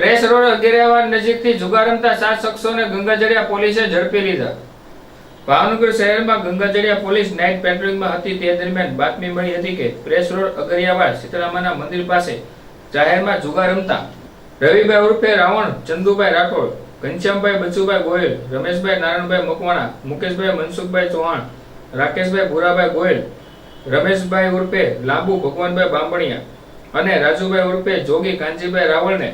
Press road અગિયારવા નજીકથી જુગાર રમતા સાત શખ્સોને ગંગાજળિયા પોલીસે ઝડપી લીધા. ભાવનગર શહેરમાં ગંગાજળિયા પોલીસ નાઇટ પેટ્રોલિંગમાં હતી તે દરમિયાન બાતમી મળી હતી કે પ્રેસ રોડ અગરિયાવાડ સીતારામાના મંદિર પાસે જાહેરમાં જુગાર રમતા રવિભાઈ ઉર્ફે રાવણ, ચંદુભાઈ રાઠોડ, ઘનશ્યામભાઈ બચુભાઈ ગોયલ રમેશભાઈ નારાયણભાઈ મકવાણા, મુકેશભાઈ મનસુખભાઈ ચૌહાણ, રાકેશભાઈ ભુરાભાઈ ગોયલ રમેશભાઈ ઉર્ફે લાંબુ ભગવાનભાઈ બાંબણિયા અને રાજુભાઈ ઉર્ફે જોગી કાંજીભાઈ રાવળને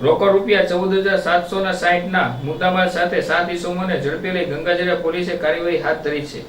રોકડ રૂપિયા ચૌદ હજાર સાતસો ના મુદ્દામાલ સાથે સાત ઈસમોને ઝડપી લઈ ગંગાજળિયા પોલીસે કાર્યવાહી હાથ ધરી છે.